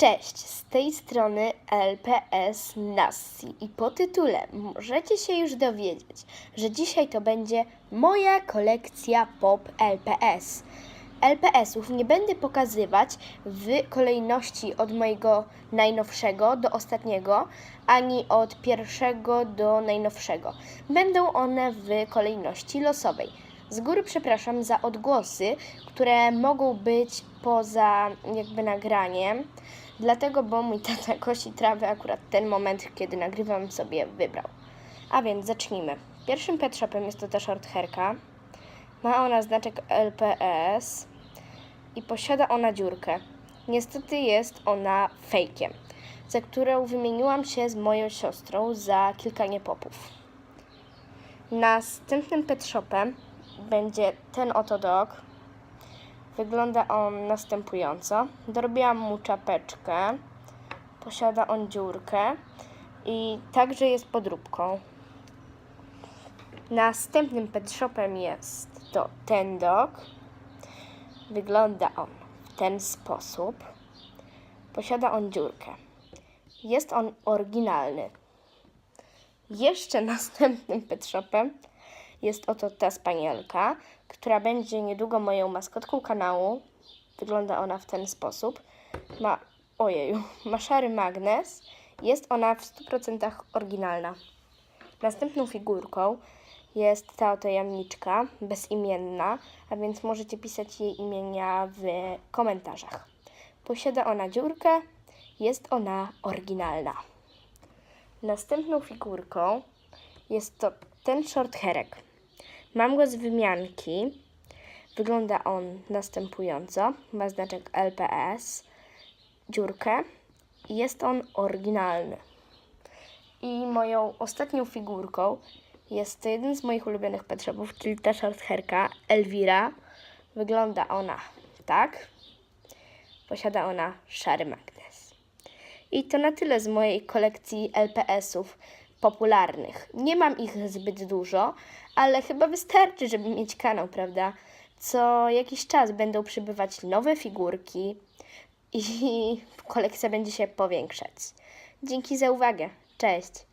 Cześć, z tej strony LPS Nassi i po tytule możecie się już dowiedzieć, że dzisiaj to będzie moja kolekcja pop LPS. LPS-ów nie będę pokazywać w kolejności od mojego najnowszego do ostatniego, ani od pierwszego do najnowszego. Będą one w kolejności losowej. Z góry przepraszam za odgłosy, które mogą być poza jakby nagraniem, dlatego, bo mój tata kosi trawę akurat ten moment, kiedy nagrywam sobie wybrał. A więc zacznijmy. Pierwszym pet shopem jest to ta short hairka. Ma ona znaczek LPS i posiada ona dziurkę. Niestety jest ona fejkiem, za którą wymieniłam się z moją siostrą za kilka niepopów. Następnym pet shopem będzie ten oto dog. Wygląda on następująco. Dorobiłam mu czapeczkę. Posiada on dziurkę i także jest podróbką. Następnym pet shopem jest to ten dog. Wygląda on w ten sposób. Posiada on dziurkę. Jest on oryginalny. Jeszcze następnym pet shopem jest oto ta spanielka, która będzie niedługo moją maskotką kanału. Wygląda ona w ten sposób. Ma, ojeju, ma szary magnes. Jest ona w 100% oryginalna. Następną figurką jest ta oto jamniczka, bezimienna, a więc możecie pisać jej imienia w komentarzach. Posiada ona dziurkę, jest ona oryginalna. Następną figurką jest to ten short herek. Mam go z wymianki. Wygląda on następująco. Ma znaczek LPS, dziurkę i jest on oryginalny. I moją ostatnią figurką jest to jeden z moich ulubionych shopów, czyli ta short herka Elvira. Wygląda ona tak. Posiada ona szary magnes. I to na tyle z mojej kolekcji LPS-ów popularnych. Nie mam ich zbyt dużo, ale chyba wystarczy, żeby mieć kanał, prawda? Co jakiś czas będą przybywać nowe figurki i kolekcja będzie się powiększać. Dzięki za uwagę. Cześć!